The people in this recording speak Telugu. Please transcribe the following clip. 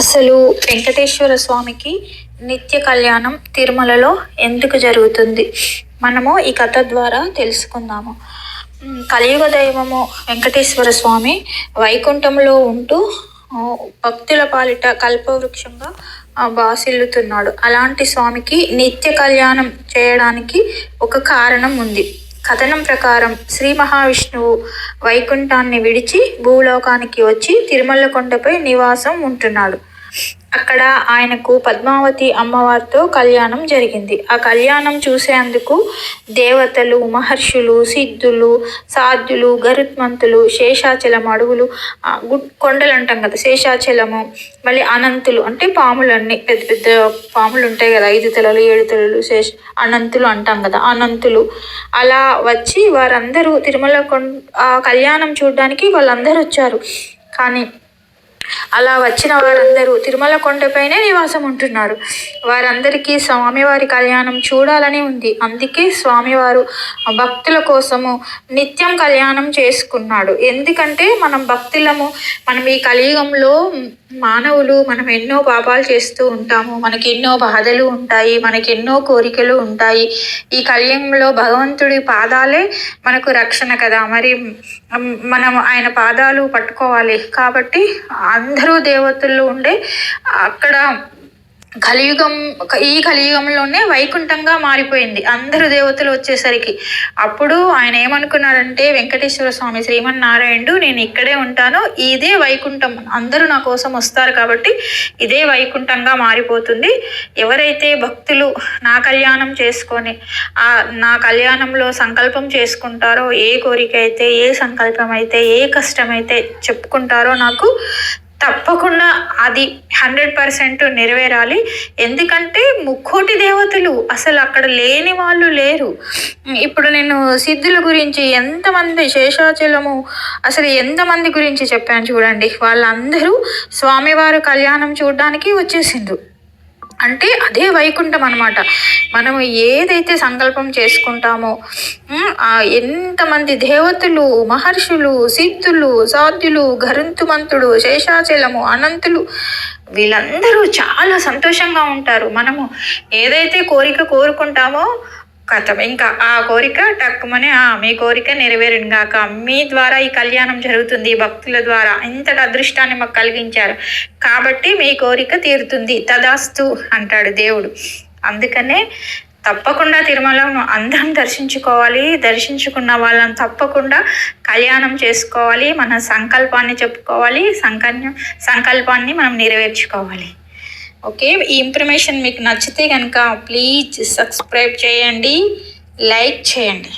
అసలు వెంకటేశ్వర స్వామికి నిత్య కళ్యాణం తిరుమలలో ఎందుకు జరుగుతుంది? మనము ఈ కథ ద్వారా తెలుసుకుందాము. కలియుగ దైవము వెంకటేశ్వర స్వామి వైకుంఠంలో ఉంటూ భక్తుల పాలిట కల్పవృక్షంగా బాసిల్లుతున్నాడు. అలాంటి స్వామికి నిత్య కళ్యాణం చేయడానికి ఒక కారణం ఉంది. కథనం ప్రకారం శ్రీ మహావిష్ణువు వైకుంఠాన్ని విడిచి భూలోకానికి వచ్చి తిరుమల కొండపై నివాసం ఉంటున్నాడు. అక్కడ ఆయనకు పద్మావతి అమ్మవారితో కళ్యాణం జరిగింది. ఆ కళ్యాణం చూసేందుకు దేవతలు మహర్షులు సిద్ధులు సాధ్యులు గరుత్మంతులు శేషాచలం అడవులు కొండలు అంటాం కదా శేషాచలము మళ్ళీ అనంతులు అంటే పాములన్నీ పెద్ద పెద్ద పాములు ఉంటాయి కదా ఐదు తలలు ఏడు తలలు శేష అనంతులు అంటాం కదా అనంతులు. అలా వచ్చి వారందరూ తిరుమల కొండ ఆ కళ్యాణం చూడడానికి వాళ్ళందరూ వచ్చారు. కానీ అలా వచ్చిన వారందరూ తిరుమల కొండపైనే నివాసం ఉంటున్నారు. వారందరికీ స్వామివారి కళ్యాణం చూడాలని ఉంది. అందుకే స్వామివారు భక్తుల కోసము నిత్యం కళ్యాణం చేసుకున్నాడు. ఎందుకంటే మనం భక్తులము మనం ఈ కలియుగంలో మానవులు మనం ఎన్నో పాపాలు చేస్తూ ఉంటాము. మనకి ఎన్నో బాధలు ఉంటాయి. మనకి ఎన్నో కోరికలు ఉంటాయి. ఈ కలియుగంలో భగవంతుడి పాదాలే మనకు రక్షణ కదా. మరి మనం ఆయన పాదాలు పట్టుకోవాలి. కాబట్టి అందరూ దేవతల్లో ఉండే అక్కడ కలియుగం ఈ కలియుగంలోనే వైకుంఠంగా మారిపోయింది. అందరు దేవతలు వచ్చేసరికి. అప్పుడు ఆయన ఏమనుకున్నారంటే వెంకటేశ్వర స్వామి శ్రీమన్నారాయణుడు నేను ఇక్కడే ఉంటాను. ఇదే వైకుంఠం. అందరూ నా కోసం వస్తారు కాబట్టి ఇదే వైకుంఠంగా మారిపోతుంది. ఎవరైతే భక్తులు నా కళ్యాణం చేసుకొని ఆ నా కళ్యాణంలో సంకల్పం చేసుకుంటారో ఏ కోరిక అయితే ఏ సంకల్పం అయితే ఏ కష్టమైతే చెప్పుకుంటారో నాకు తప్పకుండా అది హండ్రెడ్ పర్సెంట్ నెరవేరాలి. ఎందుకంటే ముక్కోటి దేవతలు అసలు అక్కడ లేని వాళ్ళు లేరు. ఇప్పుడు నేను సిద్ధుల గురించి ఎంతమంది శేషాచలము అసలు ఎంతమంది గురించి చెప్పాను చూడండి. వాళ్ళందరూ స్వామివారు కళ్యాణం చూడడానికి వచ్చేసిండ్రు. అంటే అదే వైకుంఠం అనమాట మనం ఏదైతే సంకల్పం చేసుకుంటామో ఎంతమంది దేవతలు మహర్షులు సిద్ధులు సాధ్యులు గరుంతుమంతుడు శేషాచలము అనంతులు వీళ్ళందరూ చాలా సంతోషంగా ఉంటారు. మనము ఏదైతే కోరిక కోరుకుంటామో కథం ఇంకా ఆ కోరిక టక్కుమని ఆ మీ కోరిక నెరవేరును గాక. మీ ద్వారా ఈ కళ్యాణం జరుగుతుంది. భక్తుల ద్వారా ఇంతటి అదృష్టాన్ని మాకు కలిగించారు. కాబట్టి మీ కోరిక తీరుతుంది. తదాస్తు అంటాడు దేవుడు. అందుకనే తప్పకుండా తిరుమలను అందరం దర్శించుకోవాలి. దర్శించుకున్న వాళ్ళని తప్పకుండా కళ్యాణం చేసుకోవాలి. మన సంకల్పాన్ని చెప్పుకోవాలి. సంకల్ప సంకల్పాన్ని మనం నెరవేర్చుకోవాలి. ఓకే ఈ ఇన్ఫర్మేషన్ మీకు నచ్చితే కనుక ప్లీజ్ సబ్స్క్రైబ్ చేయండి లైక్ చేయండి.